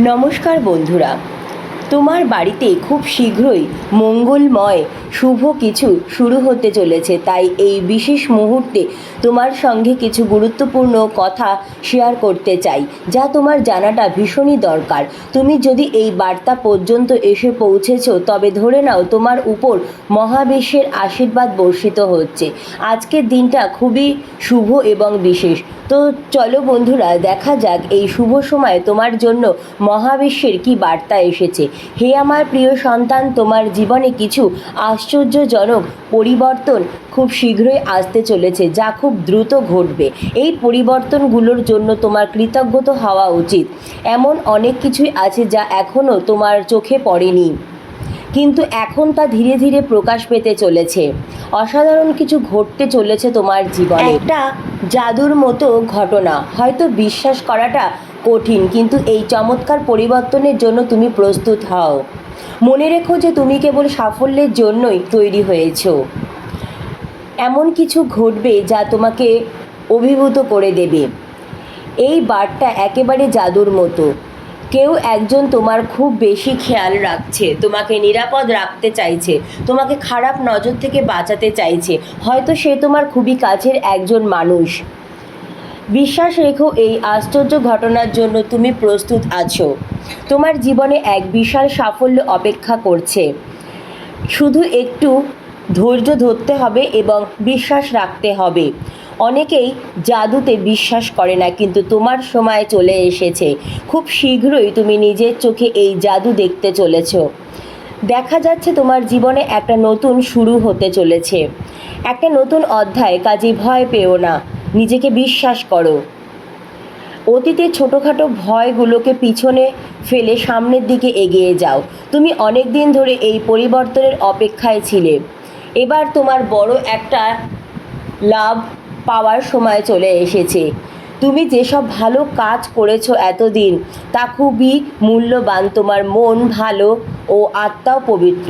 নমস্কার বন্ধুরা তোমার বাড়িতে খুব শীঘ্রই মঙ্গলময় শুভ কিছু শুরু হতে চলেছে, তাই এই বিশেষ মুহূর্তে তোমার সঙ্গে কিছু গুরুত্বপূর্ণ কথা শেয়ার করতে চাই, যা তোমার জানাটা ভীষণই দরকার। তুমি যদি এই বার্তা পর্যন্ত এসে পৌঁছেছো, তবে ধরে নাও তোমার উপর মহাবিশ্বের আশীর্বাদ বর্ষিত হচ্ছে। আজকের দিনটা খুবই শুভ এবং বিশেষ। তো চলো বন্ধুরা, দেখা যাক এই শুভ সময় তোমার জন্য মহাবিশ্বের কি বার্তা এসেছে। হে আমার প্রিয় সন্তান, তোমার জীবনে কিছু আশ্চর্যজনক পরিবর্তন খুব শীঘ্রই আসতে চলেছে, যা খুব দ্রুত ঘটবে। এই পরিবর্তনগুলোর জন্য তোমার কৃতজ্ঞত হওয়া উচিত। এমন অনেক কিছুই আছে যা এখনও তোমার চোখে পড়েনি। কিন্তু এখন তা ধীরে ধীরে প্রকাশ পেতে চলেছে। অসাধারণ কিছু ঘটতে চলেছে তোমার জীবনে। একটা জাদুর মতো ঘটনা। হয়তো বিশ্বাস করাটা কঠিন, কিন্তু এই চমৎকার পরিবর্তনের জন্য তুমি প্রস্তুত হও। মনে রেখো যে তুমি কেবল সাফল্যের জন্যই তৈরি হয়েছো। এমন কিছু ঘটবে যা তোমাকে অভিভূত করে দেবে। এই বারটা একেবারে জাদুর মতো। কেউ একজন তোমার খুব বেশি খেয়াল রাখছে, তোমাকে নিরাপদ রাখতে চাইছে, তোমাকে খারাপ নজর থেকে বাঁচাতে চাইছে। হয়তো সে তোমার খুবই কাছের একজন মানুষ। বিশ্বাস রেখো, এই আশ্চর্য ঘটনার জন্য তুমি প্রস্তুত আছো। তোমার জীবনে এক বিশাল সাফল্য অপেক্ষা করছে। শুধু একটু ধৈর্য ধরতে হবে এবং বিশ্বাস রাখতে হবে। অনেকেই জাদুতে বিশ্বাস করে না, কিন্তু তোমার সময় চলে এসেছে। খুব শীঘ্রই তুমি নিজের চোখে এই জাদু দেখতে চলেছো। দেখা যাচ্ছে তোমার জীবনে একটা নতুন শুরু হতে চলেছে। একটা নতুন অধ্যায় কাজে ভয় পেও না, নিজেকে বিশ্বাস করো। অতীতের ছোটোখাটো ভয়গুলোকে পিছনে ফেলে সামনের দিকে এগিয়ে যাও। তুমি অনেক দিন ধরে এই পরিবর্তনের অপেক্ষায় ছিলে। এবার তোমার বড় একটা লাভ পাওয়ার সময় চলে এসেছে। তুমি যেসব ভালো কাজ করেছ এতদিন তা খুবই মূল্যবান। তোমার মন ভালো ও আত্মাও পবিত্র।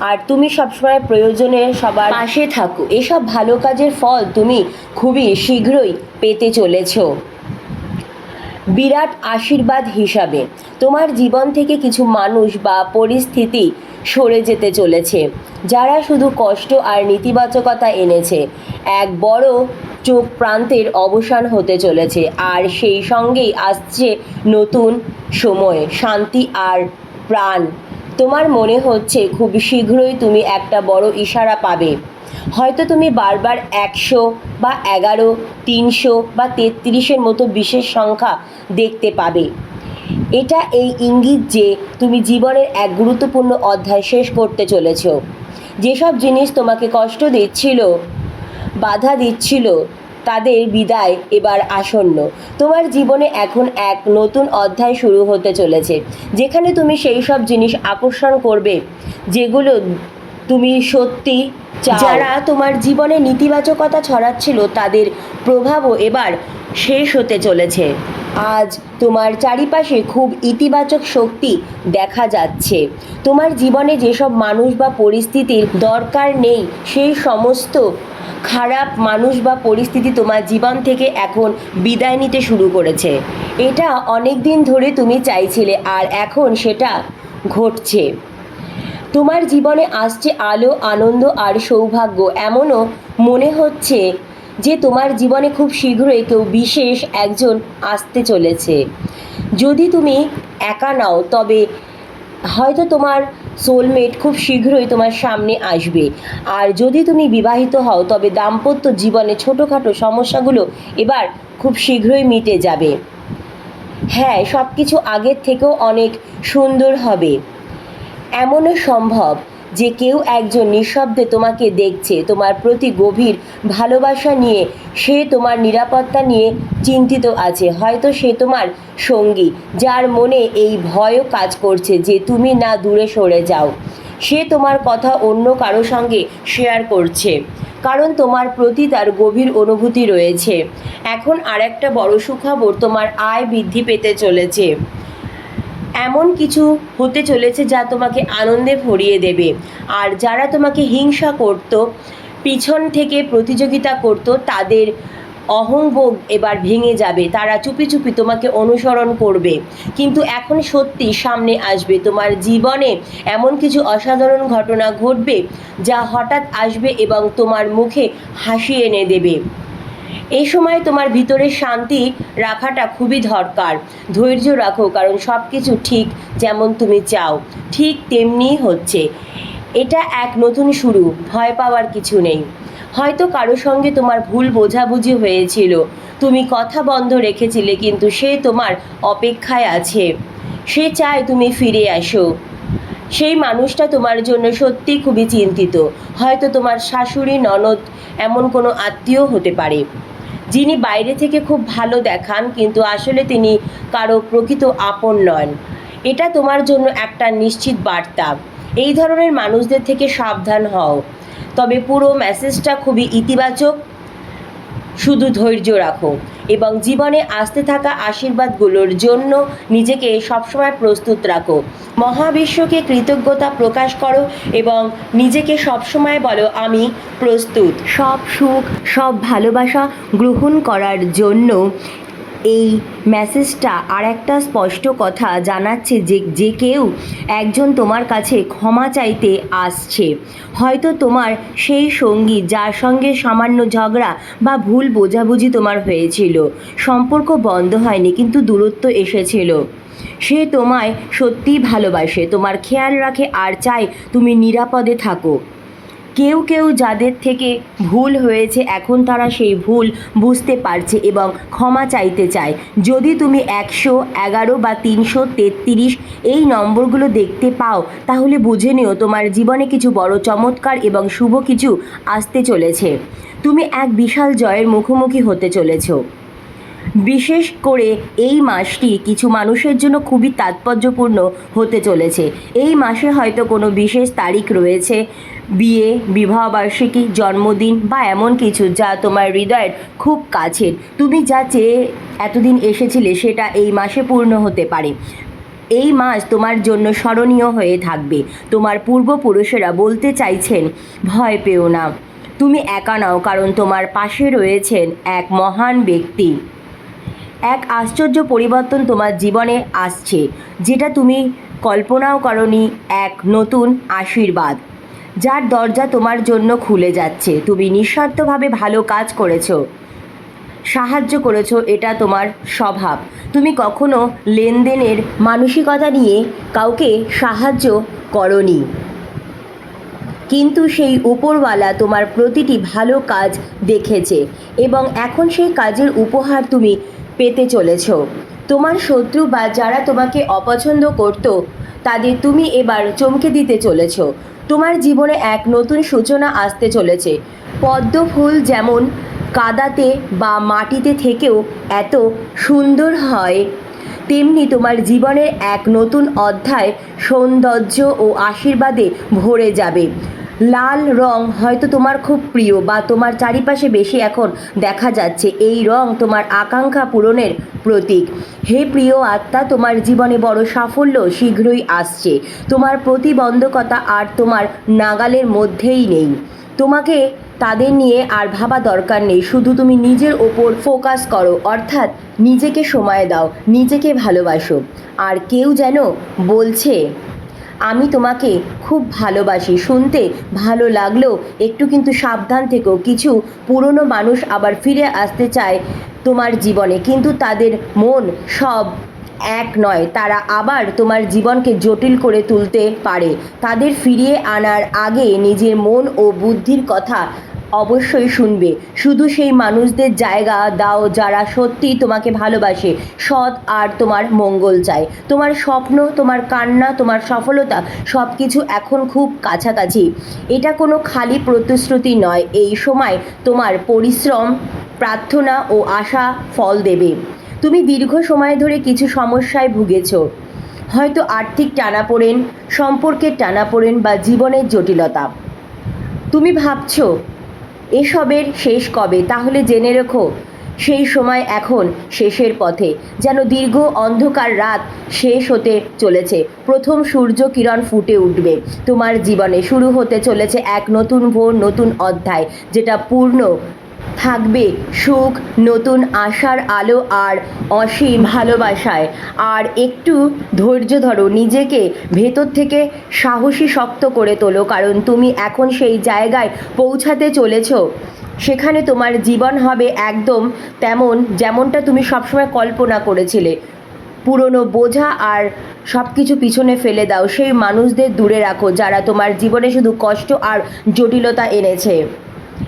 আর তুমি সবসময় প্রয়োজনে সবার পাশে থাকো। এসব ভালো কাজের ফল তুমি খুবই শীঘ্রই পেতে চলেছো। বিরাট আশীর্বাদ হিসাবে। তোমার জীবন থেকে কিছু মানুষ বা পরিস্থিতি সরে যেতে চলেছে, যারা শুধু কষ্ট আর নেতিবাচকতা এনেছে। এক বড় চোখ প্রান্তের অবসান হতে চলেছে, আর সেই সঙ্গেই আসছে নতুন সময়, শান্তি আর প্রাণ। তোমার মনে হচ্ছে খুব শীঘ্রই তুমি একটা বড় ইশারা পাবে। হয়তো তুমি বারবার একশো বা এগারো, তিনশো বা তেত্রিশের মতো বিশেষ সংখ্যা দেখতে পাবে। এটা এই ইঙ্গিত যে তুমি জীবনের এক গুরুত্বপূর্ণ অধ্যায় শেষ করতে চলেছ। যেসব জিনিস তোমাকে কষ্ট দিচ্ছিল, বাধা দিচ্ছিল, তাদের বিদায় এবার আসন্ন। তোমার জীবনে এখন এক নতুন অধ্যায় শুরু হতে চলেছে, যেখানে তুমি সেই সব জিনিস আকর্ষণ করবে, যেগুলো তুমি সত্যি যারা তোমার জীবনে নেতিবাচকতা ছড়াচ্ছিল, তাদের প্রভাবও এবার শেষ হতে চলেছে। আজ তোমার চারিপাশে খুব ইতিবাচক শক্তি দেখা যাচ্ছে। তোমার জীবনে যেসব মানুষ বা পরিস্থিতির দরকার নেই, সেই সমস্ত খারাপ মানুষ বা পরিস্থিতি তোমার জীবন থেকে এখন বিদায় নিতে শুরু করেছে। এটা অনেক দিন ধরে তুমি চাইছিলে, আর এখন সেটা ঘটছে। তোমার জীবনে আসছে আলো, আনন্দ আর সৌভাগ্য। এমনও মনে হচ্ছে যে তোমার জীবনে খুব শীঘ্রই কেউ বিশেষ একজন আসতে চলেছে। যদি তুমি একা নাও, তবে হয়তো তোমার সোলমেট খুব শীঘ্রই তোমার সামনে আসবে। আর যদি তুমি বিবাহিত হও, তবে দাম্পত্য জীবনে ছোটোখাটো সমস্যাগুলো এবার খুব শীঘ্রই মিটে যাবে। হ্যাঁ সব কিছু আগের থেকেও অনেক সুন্দর হবে। এমনও সম্ভব যে কেউ একজন নিঃশব্দে তোমাকে দেখছে, তোমার প্রতি গভীর ভালোবাসা নিয়ে সে তোমার নিরাপত্তা নিয়ে চিন্তিত আছে। হয়তো সে তোমার সঙ্গী, যার মনে এই ভয়ও কাজ করছে যে তুমি না দূরে সরে যাও। সে তোমার কথা অন্য কারও সঙ্গে শেয়ার করছে, কারণ তোমার প্রতি তার গভীর অনুভূতি রয়েছে। এখন আরেকটা বড় সুখবর তোমার আয় বৃদ্ধি পেতে চলেছে। এমন কিছু হতে চলেছে যা তোমাকে আনন্দে ভরিয়ে দেবে। আর যারা তোমাকে হিংসা করত, পিছন থেকে প্রতিযোগিতা করত, তাদের অহংবোগ এবার ভেঙে যাবে। তারা চুপি চুপি তোমাকে অনুসরণ করবে। কিন্তু এখন সত্যি সামনে আসবে। তোমার জীবনে এমন কিছু অসাধারণ ঘটনা ঘটবে যা হঠাৎ আসবে এবং তোমার মুখে হাসি এনে দেবে। এই সময় তোমার ভিতরে শান্তি রাখাটা খুবই দরকার। ধৈর্য রাখো, কারণ সব কিছু ঠিক যেমন তুমি চাও। ঠিক তেমনিই হচ্ছে। এটা এক নতুন শুরু, ভয় পাওয়ার কিছু নেই। হয়তো কারও সঙ্গে তোমার ভুল বোঝাবুঝি হয়েছিল। তুমি কথা বন্ধ রেখেছিলে, কিন্তু সে তোমার অপেক্ষায় আছে। সে চায় তুমি ফিরে আসো। সেই মানুষটা তোমার জন্য সত্যি খুবই চিন্তিত। হয়তো তোমার শাশুড়ি, ননদ এমন কোনো আত্মীয় হতে পারে। যিনি বাইরে থেকে খুব ভালো দেখান, কিন্তু আসলে তিনি কারও প্রকৃত আপন নন। এটা তোমার জন্য একটা নিশ্চিত বার্তা। এই ধরনের মানুষদের থেকে সাবধান হও। তবে পুরো মেসেজটা খুবই ইতিবাচক। শুধু ধৈর্য রাখো। এবং জীবনে আসতে থাকা আশীর্বাদগুলোর জন্য নিজেকে সবসময় প্রস্তুত রাখো। মহাবিশ্বকে কৃতজ্ঞতা প্রকাশ করো এবং নিজেকে সবসময় বলো, আমি প্রস্তুত। সব সুখ, সব ভালোবাসা গ্রহণ করার জন্য এই মেসেজটা আর একটা স্পষ্ট কথা জানাচ্ছে যে যে কেউ একজন তোমার কাছে ক্ষমা চাইতে আসছে। হয়তো তোমার সেই সঙ্গী যার সঙ্গে সামান্য ঝগড়া বা ভুল বোঝাবুঝি তোমার হয়েছিল। সম্পর্ক বন্ধ হয়নি, কিন্তু দূরত্ব এসেছিল। সে তোমায় সত্যিই ভালোবাসে। তোমার খেয়াল রাখে আর চায় তুমি নিরাপদে থাকো। কেউ কেউ যাদের থেকে ভুল হয়েছে, এখন তারা সেই ভুল বুঝতে পারছে এবং ক্ষমা চাইতে চায়। যদি তুমি একশো এগারো বা তিনশো তেত্রিশ এই নম্বরগুলো দেখতে পাও, তাহলে বুঝে নিও তোমার জীবনে কিছু বড় চমৎকার এবং শুভ কিছু আসতে চলেছে। তুমি এক বিশাল জয়ের মুখোমুখি হতে চলেছো। বিশেষ করে এই মাসটি কিছু মানুষের জন্য খুবই তাৎপর্যপূর্ণ হতে চলেছে। এই মাসে হয়তো কোনো বিশেষ তারিখ রয়েছে, বিয়ে, বিবাহবার্ষিকী, জন্মদিন বা এমন কিছু যা তোমার হৃদয়ের খুব কাছের। তুমি যা চেয়ে এতদিন এসেছিলে সেটা এই মাসে পূর্ণ হতে পারে। এই মাস তোমার জন্য স্মরণীয় হয়ে থাকবে। তোমার পূর্বপুরুষেরা বলতে চাইছেন, ভয় পেও না। তুমি একা নাও কারণ তোমার পাশে রয়েছেন এক মহান ব্যক্তি। এক আশ্চর্য পরিবর্তন তোমার জীবনে আসছে, যেটা তুমি কল্পনাও করনি এক নতুন আশীর্বাদ। যার দরজা তোমার জন্য খুলে যাচ্ছে। তুমি নিঃস্বার্থভাবে ভালো কাজ করেছ, সাহায্য করেছ, এটা তোমার স্বভাব। তুমি কখনো লেনদেনের মানসিকতা নিয়ে কাউকে সাহায্য করনি। কিন্তু সেই উপরওয়ালা তোমার প্রতিটি ভালো কাজ দেখেছে এবং এখন সেই কাজের উপহার তুমি পেতে চলেছ। তোমার শত্রু বা যারা তোমাকে অপছন্দ করত, তাদের তুমি এবার চমকে দিতে চলেছ। তোমার জীবনে এক নতুন সূচনা আসতে চলেছে। পদ্ম ফুল যেমন কাদাতে বা মাটিতে থেকেও এত সুন্দর হয়, তেমনি তোমার জীবনের এক নতুন অধ্যায় সৌন্দর্য ও আশীর্বাদে ভরে যাবে। লাল রং হয়তো তোমার খুব প্রিয় বা তোমার চারিপাশে বেশি এখন দেখা যাচ্ছে। এই রং তোমার আকাঙ্ক্ষা পূরণের প্রতীক। হে প্রিয় আত্মা, তোমার জীবনে বড় সাফল্য শীঘ্রই আসছে। তোমার প্রতিবন্ধকতা আর তোমার নাগালের মধ্যেই নেই। তোমাকে তাদের নিয়ে আর ভাবা দরকার নেই। শুধু তুমি নিজের ওপর ফোকাস করো, অর্থাৎ নিজেকে সময় দাও, নিজেকে ভালোবাসো। আর কেউ যেন বলছে আমি তোমাকে খুব ভালোবাসি। শুনতে ভালো লাগলেও একটু কিন্তু সাবধান থেকেও কিছু পুরনো মানুষ আবার ফিরে আসতে চায় তোমার জীবনে। কিন্তু তাদের মন সব এক নয়। তারা আবার তোমার জীবনকে জটিল করে তুলতে পারে। তাদের ফিরিয়ে আনার আগে নিজের মন ও বুদ্ধির কথা অবশ্যই শুনবে। শুধু সেই মানুষদের জায়গা দাও যারা সত্যি তোমাকে ভালোবাসে, সৎ আর তোমার মঙ্গল চায়। তোমার স্বপ্ন, তোমার কান্না, তোমার সফলতা সব কিছু এখন খুব কাছাকাছি। এটা কোনো খালি প্রতিশ্রুতি নয়, এই সময় তোমার পরিশ্রম, প্রার্থনা ও আশা ফল দেবে। তুমি দীর্ঘ সময় ধরে কিছু সমস্যায় ভুগেছ। হয়তো আর্থিক টানাপোড়েন, সম্পর্কের টানাপোড়েন বা জীবনের জটিলতা। তুমি ভাবছ এসবের শেষ কবে? তাহলে জেনে রেখো, সেই সময় এখন শেষের পথে, যেন দীর্ঘ অন্ধকার রাত শেষ হতে চলেছে। প্রথম সূর্য কিরণ ফুটে উঠবে। তোমার জীবনে শুরু হতে চলেছে এক নতুন ভোর, নতুন অধ্যায়, যেটা পূর্ণ থাকবে সুখ, নতুন আশার আলো আর অসীম ভালোবাসায়। আর একটু ধৈর্য ধরো, নিজেকে ভেতর থেকে সাহসী শক্ত করে তোলো, কারণ তুমি এখন সেই জায়গায় পৌঁছাতে চলেছো। সেখানে তোমার জীবন হবে একদম তেমন যেমনটা তুমি সবসময় কল্পনা করেছিলে। পুরনো বোঝা আর সব কিছু পিছনে ফেলে দাও। সেই মানুষদের দূরে রাখো, যারা তোমার জীবনে শুধু কষ্ট আর জটিলতা এনেছে।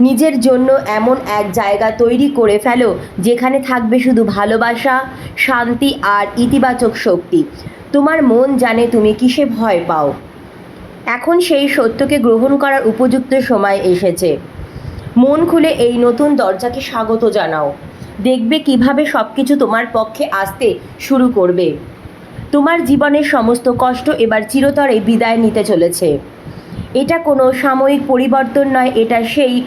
নিজের জন্য এমন এক জায়গা তৈরি করে ফেলো যেখানে থাকবে শুধু ভালোবাসা, শান্তি আর ইতিবাচক শক্তি। তোমার মন জানে তুমি কিসে ভয় পাও। এখন সেই সত্যকে গ্রহণ করার উপযুক্ত সময় এসেছে। মন খুলে এই নতুন দরজাকে স্বাগত জানাও। দেখবে কীভাবে সব কিছু তোমার পক্ষে আসতে শুরু করবে। তোমার জীবনের সমস্ত কষ্ট এবার চিরতরে বিদায় নিতে চলেছে। এটা কোনো সাময়িক পরিবর্তন নয়, এটা সেই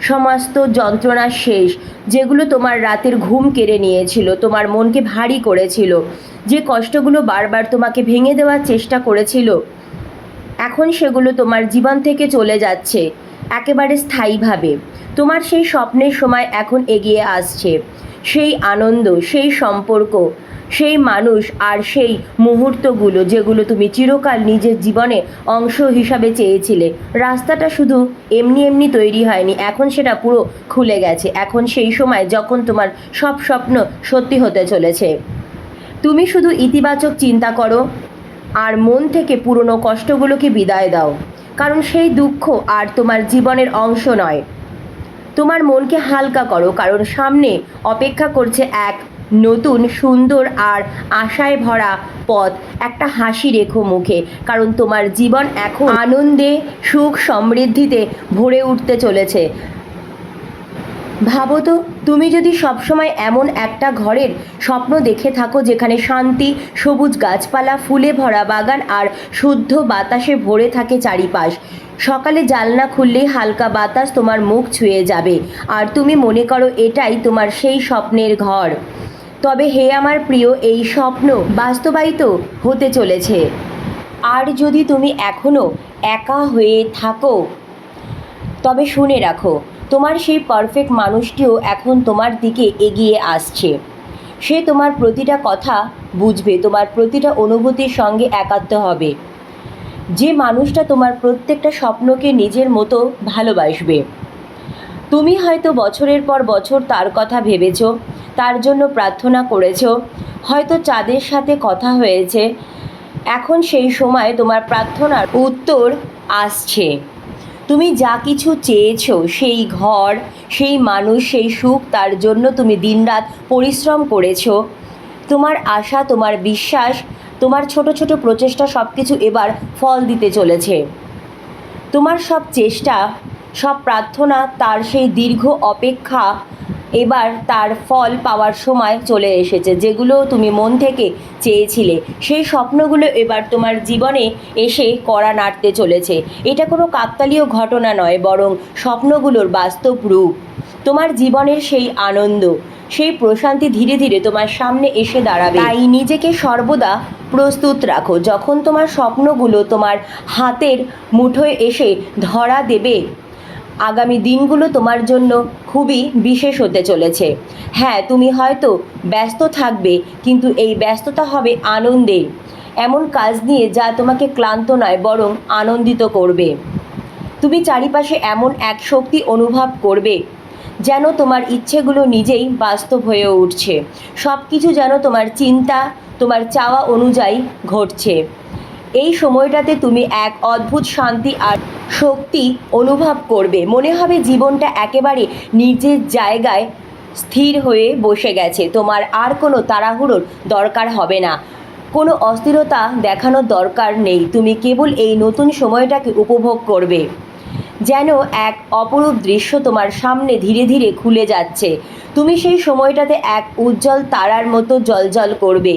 সমস্ত যন্ত্রণা শেষ, যেগুলো তোমার রাতের ঘুম কেড়ে নিয়েছিল, তোমার মনকে ভারী করেছিল, যে কষ্টগুলো বারবার তোমাকে ভেঙে দেওয়ার চেষ্টা করেছিল, এখন সেগুলো তোমার জীবন থেকে চলে যাচ্ছে। একেবারে স্থায়ীভাবে। তোমার সেই স্বপ্নের সময় এখন এগিয়ে আসছে। সেই আনন্দ, সেই সম্পর্ক, সেই মানুষ আর সেই মুহূর্তগুলো যেগুলো তুমি চিরকাল নিজের জীবনে অংশ হিসাবে চেয়েছিলে। রাস্তাটা শুধু এমনি এমনি তৈরি হয়নি, এখন সেটা পুরো খুলে গেছে। এখন সেই সময় যখন তোমার সব স্বপ্ন সত্যি হতে চলেছে। তুমি শুধু ইতিবাচক চিন্তা করো, আর মন থেকে পুরনো কষ্টগুলোকে বিদায় দাও। কারণ সেই দুঃখ আর তোমার জীবনের অংশ নয়। তোমার মনকে হালকা করো, কারণ সামনে অপেক্ষা করছে এক নতুন, সুন্দর আর আশায় ভরা পথ, একটা হাসি রেখো মুখে, কারণ তোমার জীবন এখন আনন্দে, সুখ সমৃদ্ধিতে ভরে উঠতে চলেছে। ভাবো তো তুমি যদি সবসময় এমন একটা ঘরের স্বপ্ন দেখে থাকো যেখানে শান্তি, সবুজ গাছপালা, ফুলে ভরা বাগান আর শুদ্ধ বাতাসে ভরে থাকে চারিপাশ, সকালে জানলা খুললেই হালকা বাতাস তোমার মুখ ছুঁয়ে যাবে, আর তুমি মনে করো এটাই তোমার সেই স্বপ্নের ঘর। তবে হে আমার প্রিয়, এই স্বপ্ন বাস্তবায়িত হতে চলেছে। আর যদি তুমি এখনও একা হয়ে থাকো, তবে শুনে রাখো তোমার সেই পারফেক্ট মানুষটিও এখন তোমার দিকে এগিয়ে আসছে। সে তোমার প্রতিটা কথা বুঝবে, তোমার প্রতিটা অনুভূতির সঙ্গে একাত্ম হবে। যে মানুষটা তোমার প্রত্যেকটা স্বপ্নকে নিজের মতো ভালোবাসবে। তুমি হয়তো বছরের পর বছর তার কথা ভেবেছ, তার জন্য প্রার্থনা করেছ, হয়তো চাঁদের সাথে কথা হয়েছে। এখন সেই সময় তোমার প্রার্থনার উত্তর আসছে। তুমি যা কিছু চেয়েছ, সেই ঘর, সেই মানুষ, সেই সুখ, তার জন্য তুমি দিনরাত পরিশ্রম করেছ। তোমার আশা, তোমার বিশ্বাস, তোমার ছোট ছোট প্রচেষ্টা সব কিছু এবার ফল দিতে চলেছে। তোমার সব চেষ্টা, সব প্রার্থনা, তার সেই দীর্ঘ অপেক্ষা এবার তার ফল পাওয়ার সময় চলে এসেছে, যেগুলো তুমি মন থেকে চেয়েছিলে। সেই স্বপ্নগুলো এবার তোমার জীবনে এসে কড়া নাড়তে চলেছে। এটা কোনো কাকতালীয় ঘটনা নয়, বরং স্বপ্নগুলোর বাস্তব রূপ। তোমার জীবনের সেই আনন্দ, সেই প্রশান্তি ধীরে ধীরে তোমার সামনে এসে দাঁড়াবে। তাই নিজেকে সর্বদা প্রস্তুত রাখো। যখন তোমার স্বপ্নগুলো তোমার হাতের মুঠোয় এসে ধরা দেবে আগামী দিনগুলো তোমার জন্য খুবই বিশেষ হতে চলেছে। হ্যাঁ তুমি হয়তো ব্যস্ত থাকবে, কিন্তু এই ব্যস্ততা হবে আনন্দের এমন কাজ নিয়ে যা তোমাকে ক্লান্ত নয়, বরং আনন্দিত করবে। তুমি চারিপাশে এমন এক শক্তি অনুভব করবে, যেন তোমার ইচ্ছেগুলো নিজেই বাস্তব হয়ে উঠছে। সব কিছু যেন তোমার চিন্তা, তোমার চাওয়া অনুযায়ী ঘটছে। এই সময়টাতে তুমি এক অদ্ভুত শান্তি আর শক্তি অনুভব করবে। মনে হবে জীবনটা একেবারে নিজের জায়গায় স্থির হয়ে বসে গেছে। তোমার আর কোনো তাড়াহুড়োর দরকার হবে না। কোনো অস্থিরতা দেখানোর দরকার নেই। তুমি কেবল এই নতুন সময়টাকে উপভোগ করবে। যেন এক অপরূপ দৃশ্য তোমার সামনে ধীরে ধীরে খুলে যাচ্ছে। তুমি সেই সময়টাতে এক উজ্জ্বল তারার মতো জলজল করবে।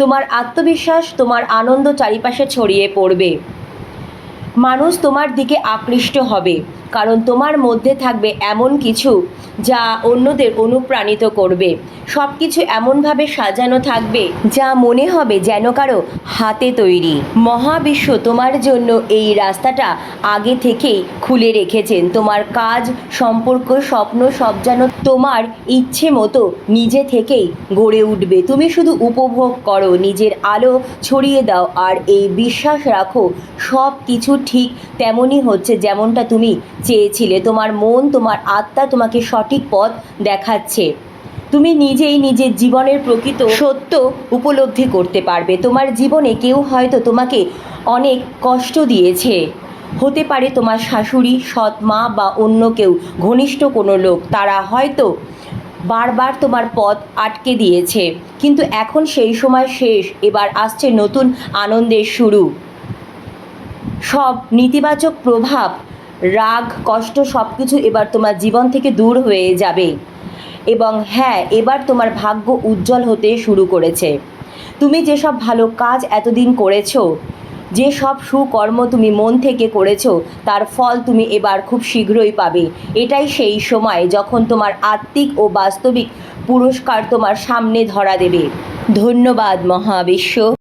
তোমার আত্মবিশ্বাস তোমার আনন্দ চারিপাশে ছড়িয়ে পড়বে। মানুষ তোমার দিকে আকৃষ্ট হবে। কারণ তোমার মধ্যে থাকবে এমন কিছু যা অন্যদের অনুপ্রাণিত করবে। সব কিছু এমনভাবে সাজানো থাকবে যা মনে হবে যেন কারও হাতে তৈরি। মহাবিশ্ব তোমার জন্য এই রাস্তাটা আগে থেকেই খুলে রেখেছেন। তোমার কাজ, সম্পর্ক, স্বপ্ন সব যেন তোমার ইচ্ছে মতো নিজে থেকেই গড়ে উঠবে। তুমি শুধু উপভোগ করো, নিজের আলো ছড়িয়ে দাও আর এই বিশ্বাস রাখো সব কিছু ঠিক তেমনই হচ্ছে যেমনটা তুমি চেয়েছিলে। তোমার মন, তোমার আত্মা তোমাকে সঠিক পথ দেখাচ্ছে। তুমি নিজেই নিজের জীবনের প্রকৃত সত্য উপলব্ধি করতে পারবে। তোমার জীবনে কেউ হয়তো তোমাকে অনেক কষ্ট দিয়েছে। হতে পারে তোমার শাশুড়ি, সৎ মা বা অন্য কেউ, ঘনিষ্ঠ কোনো লোক। তারা হয়তো বারবার তোমার পথ আটকে দিয়েছে। কিন্তু এখন সেই সময় শেষ। এবার আসছে নতুন আনন্দের শুরু। সব নেতিবাচক প্রভাব রাগ, কষ্ট সব কিছু এবার তোমার জীবন থেকে দূর হয়ে যাবে। এবং হ্যাঁ এবার তোমার ভাগ্য উজ্জ্বল হতে শুরু করেছে। তুমি যেসব ভালো কাজ এতদিন করেছ যে সব সুকর্ম তুমি মন থেকে করেছ, তার ফল তুমি এবার খুব শীঘ্রই পাবে। এটাই সেই সময় যখন তোমার আত্মিক ও বাস্তবিক পুরস্কার তোমার সামনে ধরা দেবে। ধন্যবাদ মহাবিশ্ব।